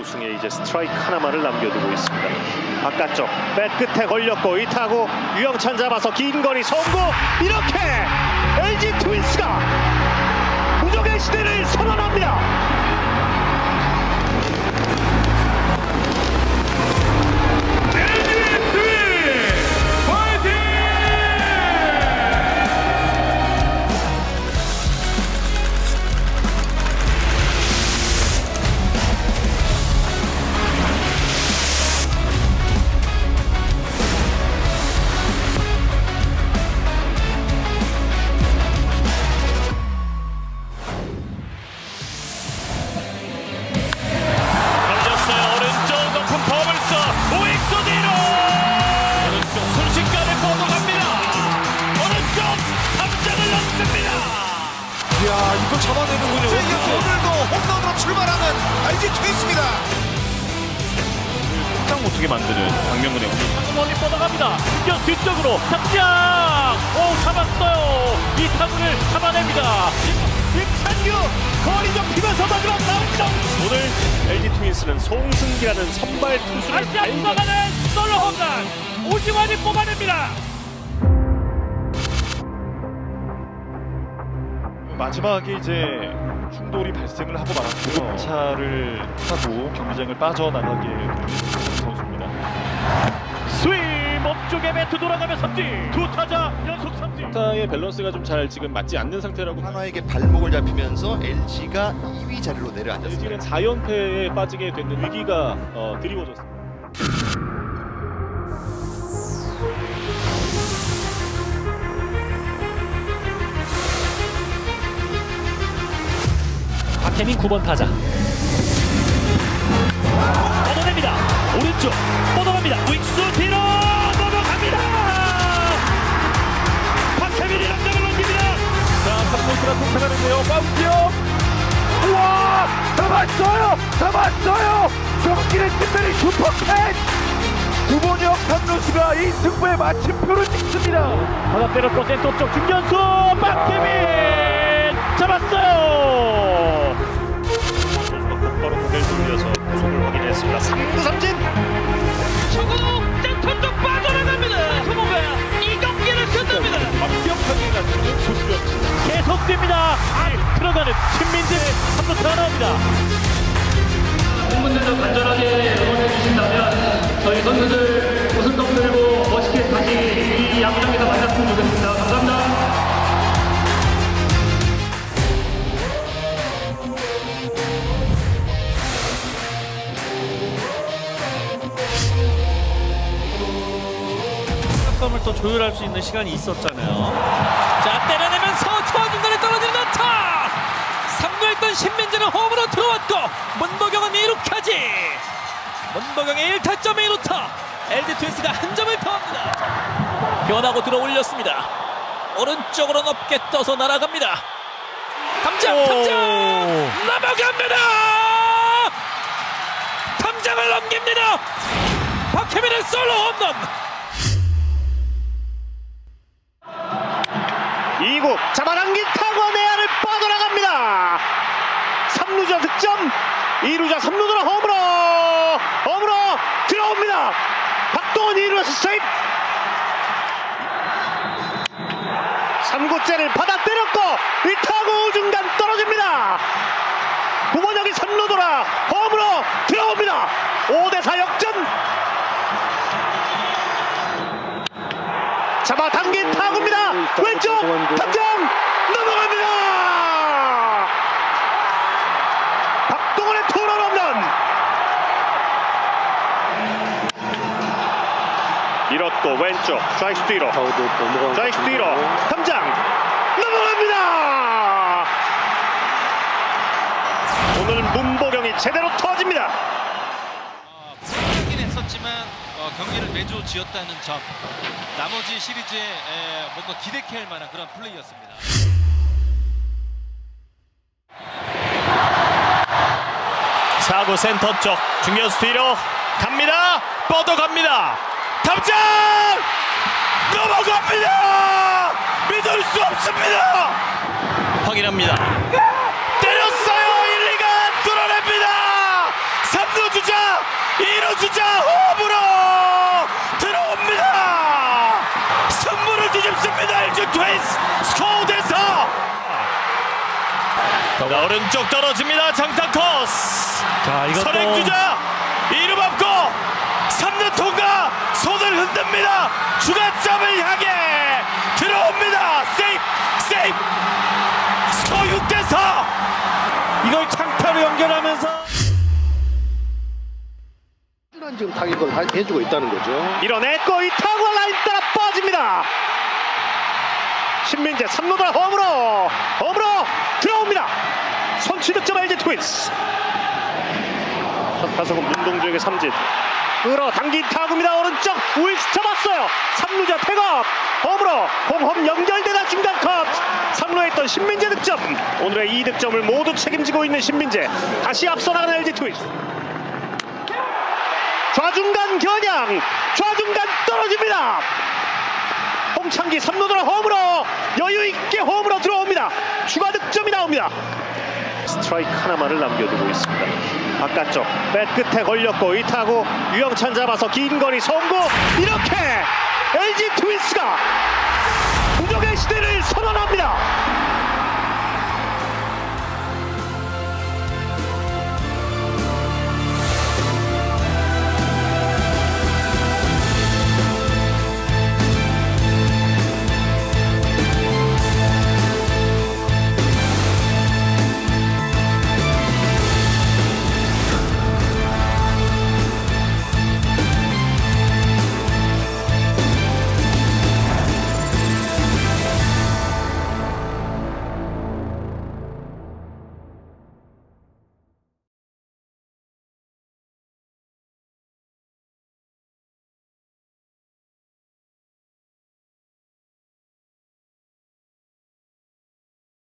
우승에 이제 스트라이크 하나만을 남겨두고 있습니다. 바깥쪽 백 끝에 걸렸고 이타구 유영찬 잡아서 긴 거리 성공 이렇게 LG 트윈스가 무적의 시대를 선언합니다. 야 이거 잡아내는군요. 오늘도 홈런으로 출발하는 LG 트윈스입니다. 딱 못하게 만드는 박명근의 공격. 멀리 뻗어갑니다. 뛰어 뒤쪽으로 담장. 오 잡았어요. 이 타구를 잡아냅니다. 임찬규 거리 좀 피면서 마지막 나운점. 오늘 LG 트윈스는 송승기라는 선발 투수를 다시 한번 가는 솔로 홈런 오지환이 뽑아냅니다. 마지막에 이제 충돌이 발생을 하고 말았고요. 차를 타고 경기장을 빠져나가게 된 선수입니다. 스윙 몸쪽에 매트 돌아가며 삼진 두 타자 연속 삼진. 타의 밸런스가 좀 잘 지금 맞지 않는 상태라고 한화에게 발목을 잡히면서 LG가 2위 자리로 내려앉았습니다. LG는 4연패에 빠지게 되는 위기가 어, 드리워졌습니다. 박혜민 9번 타자 뻗어냅니다 오른쪽 뻗어갑니다 윅수 뒤로 넘어갑니다 박혜민이 남장을 넘깁니다 자, 3루수가 통타가는데요. 파울티어. 우와! 잡았어요! 잡았어요! 경기를 끝내는 슈퍼cat! 구본혁 3루수가 이 승부의 마침표를 찍습니다. 때렸고 센터 쪽 중견수 박혜민 잡았어요 아, 들어가는 신민재 3루 나옵니다 팬분들도 간절하게 응원해 주신다면 저희 선수들 우승컵 들고 멋있게 다시 이 야구장에서 만났으면 좋겠습니다. 감사합니다. 또 조율할 수 있는 시간이 있었잖아요. 문보경의 1타점의 1루타 LG 트윈스가 한 점을 더합니다. 변하고 들어 올렸습니다. 오른쪽으로 높게 떠서 날아갑니다. 탐장 탐장 넘어갑니다! 탐장을 넘깁니다! 박혜민의 솔로 홈런! 2구 잡아당긴 타고 내야를 빠져나갑니다. 3루자 득점 2루자 3루 돌아 홈으로 홈으로 들어옵니다. 박동원 2루에서 스트라이크 3구째를 받아 때렸고 1타구 우중간 떨어집니다. 구본혁이 3루 돌아 홈으로 들어옵니다. 5대4 역전 잡아당긴 타구입니다. 왼쪽 탐장 밀었고 왼쪽 좌익수 뒤로 좌익수 뒤로 탐장 넘어갑니다. 오늘 문보경이 제대로 터집니다. 하긴 했었지만 어, 경기를 매주 지었다는 점 나머지 시리즈에 에, 뭔가 기대케 할 만한 그런 플레이였습니다. 사구 센터 쪽 중견수 뒤로 갑니다 뻗어갑니다 3점! 넘어갑니다! 믿을 수 없습니다! 확인합니다. 때렸어요! 1, 2가 뚫어냅니다! 3루 주자, 1루 주자 호흡으로 들어옵니다! 승부를 뒤집습니다! 1주 트윈스 스코어대서! 자, 오른쪽 떨어집니다. 장타커스! 자, 이것도... 선행주자! 이름 앞고 3루 통과! 흔듭니다. 주가점을 향해 들어옵니다. 세이프 세이프 스코어 6대 4. 이걸 창타로 연결하면서 지금 타격을 하- 해주고 있다는 거죠. 밀어냈고 이 타구 라인 따라 빠집니다. 신민재 3루다 홈으로 홈으로 들어옵니다. 선취 득점 LG 트윈스. 첫 타석은 문동주에게 삼진. 끌어당긴 타구입니다. 오른쪽 우익수 잡았어요. 3루자 태업 홈으로 공홈 연결되다 중간 컷. 3루에 있던 신민재 득점. 오늘의 2득점을 모두 책임지고 있는 신민재. 다시 앞서 나가는 LG 트윈스. 좌중간 겨냥 좌중간 떨어집니다 홍창기 3루드로 홈으로 여유있게 홈으로 들어옵니다 추가 득점이 나옵니다 스트라이크 하나만을 남겨두고 있습니다. 바깥쪽 백 끝에 걸렸고 이 타구 유영찬 잡아서 긴 거리 송구 이렇게 LG 트윈스가 부족의 시대를 선언합니다